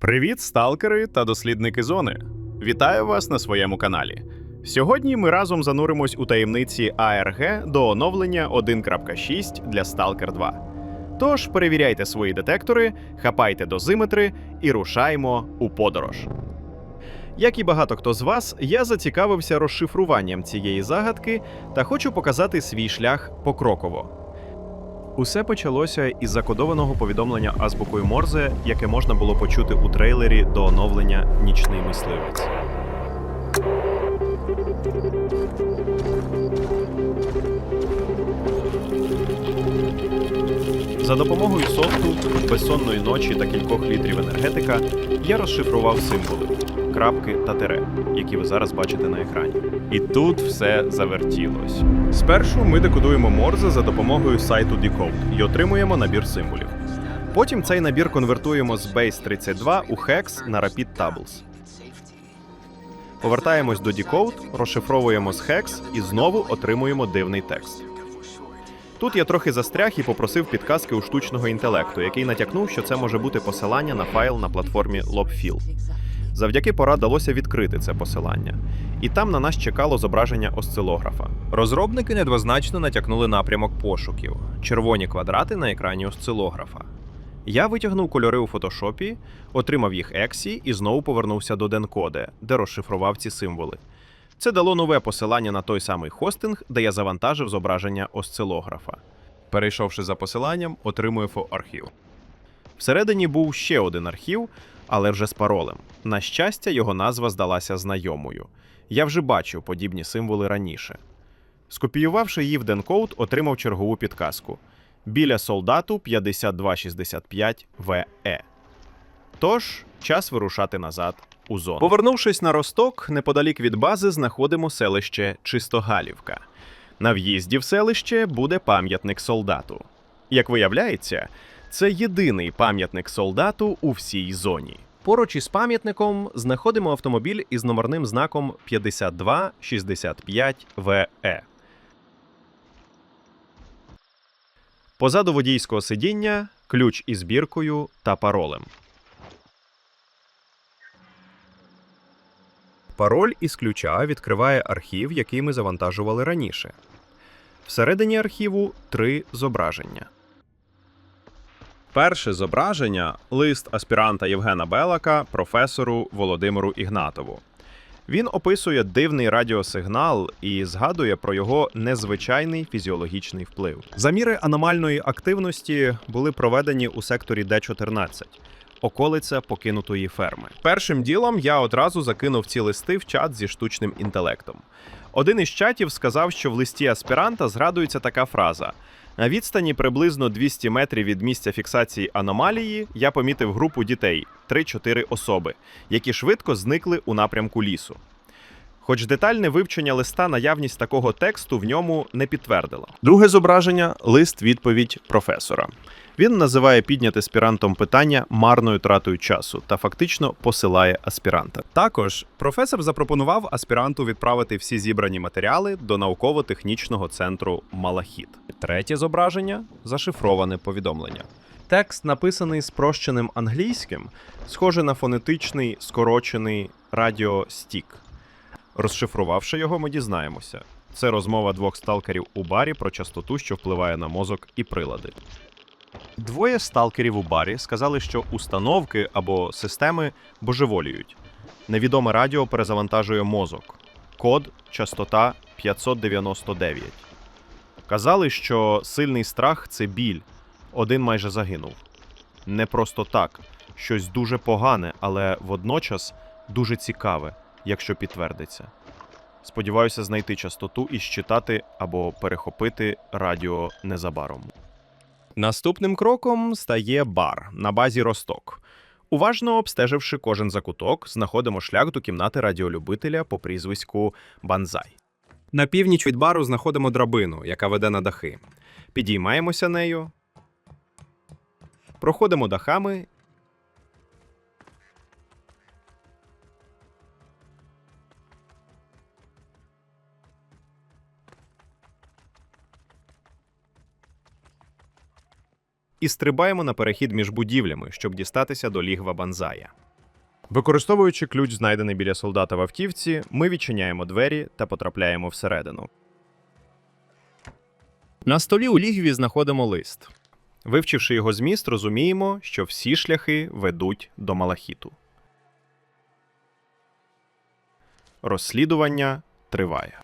Привіт, сталкери та дослідники зони! Вітаю вас на своєму каналі. Сьогодні ми разом зануримось у таємниці АРГ до оновлення 1.6 для Stalker 2. Тож перевіряйте свої детектори, хапайте дозиметри і рушаймо у подорож. Як і багато хто з вас, я зацікавився розшифруванням цієї загадки та хочу показати свій шлях покроково. Усе почалося із закодованого повідомлення азбукою Морзе, яке можна було почути у трейлері до оновлення Нічний мисливець. За допомогою софту, безсонної ночі та кількох літрів енергетика я розшифрував символи крапки та тире, які ви зараз бачите на екрані. І тут все завертілось. Спершу ми декодуємо Морзе за допомогою сайту Decode і отримуємо набір символів. Потім цей набір конвертуємо з Base 32 у Hex на Rapid Tables. Повертаємось до Decode, розшифровуємо з Hex і знову отримуємо дивний текст. Тут я трохи застряг і попросив підказки у штучного інтелекту, який натякнув, що це може бути посилання на файл на платформі LobFill. Завдяки пора далося відкрити це посилання, і там на нас чекало зображення осцилографа. Розробники недвозначно натякнули напрямок пошуків: червоні квадрати на екрані осцилографа. Я витягнув кольори у фотошопі, отримав їх ексі і знову повернувся до Денкоде, де розшифрував ці символи. Це дало нове посилання на той самий хостинг, де я завантажив зображення осцилографа. Перейшовши за посиланням, отримую архів. Всередині був ще один архів, але вже з паролем. На щастя, його назва здалася знайомою. Я вже бачив подібні символи раніше. Скопіювавши її в Денкоут, отримав чергову підказку біля солдату 5265 ВЕ. Тож, час вирушати назад у зону. Повернувшись на Росток, неподалік від бази знаходимо селище Чистогалівка. На в'їзді в селище буде пам'ятник солдату. Як виявляється, це єдиний пам'ятник солдату у всій зоні. Поруч із пам'ятником знаходимо автомобіль із номерним знаком 5265 ВЕ. Позаду водійського сидіння ключ із біркою та паролем. Пароль із ключа відкриває архів, який ми завантажували раніше. Всередині архіву три зображення. Перше зображення лист аспіранта Євгена Белака професору Володимиру Ігнатову. Він описує дивний радіосигнал і згадує про його незвичайний фізіологічний вплив. Заміри аномальної активності були проведені у секторі Д-14, околиця покинутої ферми. Першим ділом я одразу закинув ці листи в чат зі штучним інтелектом. Один із чатів сказав, що в листі аспіранта згадується така фраза. На відстані приблизно 200 метрів від місця фіксації аномалії я помітив групу дітей 3-4 особи, які швидко зникли у напрямку лісу. Хоч детальне вивчення листа наявність такого тексту в ньому не підтвердило. Друге зображення лист відповідь професора. Він називає підняте аспірантом питання марною тратою часу та фактично посилає аспіранта. Також професор запропонував аспіранту відправити всі зібрані матеріали до науково-технічного центру Малахіт. Третє зображення зашифроване повідомлення. Текст написаний спрощеним англійським, схоже на фонетичний скорочений радіостік. Розшифрувавши його, ми дізнаємося. Це розмова двох сталкерів у барі про частоту, що впливає на мозок і прилади. Двоє сталкерів у барі сказали, що установки або системи божеволіють. Невідоме радіо перезавантажує мозок. Код частота 599. Казали, що сильний страх це біль. Один майже загинув. Не просто так, щось дуже погане, але водночас дуже цікаве, якщо підтвердиться. Сподіваюся знайти частоту і щитати або перехопити радіо незабаром. Наступним кроком стає бар на базі Росток. Уважно обстеживши кожен закуток, знаходимо шлях до кімнати радіолюбителя по прізвиську Банзай. На північ від бару знаходимо драбину, яка веде на дахи. Підіймаємося нею, проходимо дахами і стрибаємо на перехід між будівлями, щоб дістатися до лігва Банзая. Використовуючи ключ, знайдений біля солдата в автівці, ми відчиняємо двері та потрапляємо всередину. На столі у лігві знаходимо лист. Вивчивши його зміст, розуміємо, що всі шляхи ведуть до Малахіту. Розслідування триває.